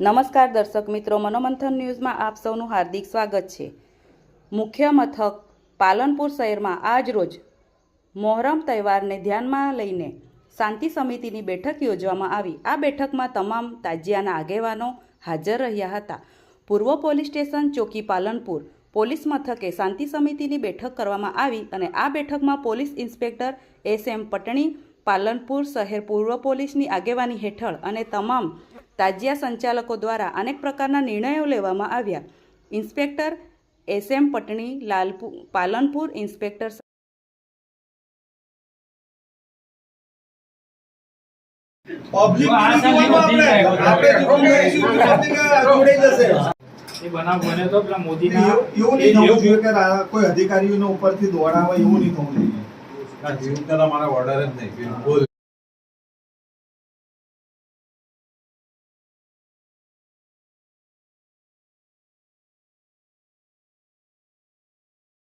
નમસ્કાર દર્શક મિત્રો, મનોમંથન ન્યૂઝમાં આપ સૌનું હાર્દિક સ્વાગત છે. મુખ્ય મથક પાલનપુર શહેરમાં આજ રોજ મોહરમ તહેવારને ધ્યાનમાં લઈને શાંતિ સમિતિની બેઠક યોજવામાં આવી. આ બેઠકમાં તમામ તાજિયાના આગેવાનો હાજર રહ્યા હતા. પૂર્વ પોલીસ સ્ટેશન ચોકી પાલનપુર પોલીસ મથકે શાંતિ સમિતિની બેઠક કરવામાં આવી અને આ બેઠકમાં police inspector S M Patni Palanpur શહેર પૂર્વ પોલીસની આગેવાની હેઠળ અને તમામ તાજિયા સંચાલકો દ્વારા અનેક પ્રકારના નિર્ણયો લેવામાં આવ્યા. ઇન્સ્પેક્ટર એસ એમ પટણી લાલપુ પાલનપુર ઇન્સ્પેક્ટર કોઈ અધિકારીઓને ઉપરથી દોડાવે એવું નહીં થવું જોઈએ. ના જીવન મારા ઓર્ડર જ નહીં. બિલકુલ.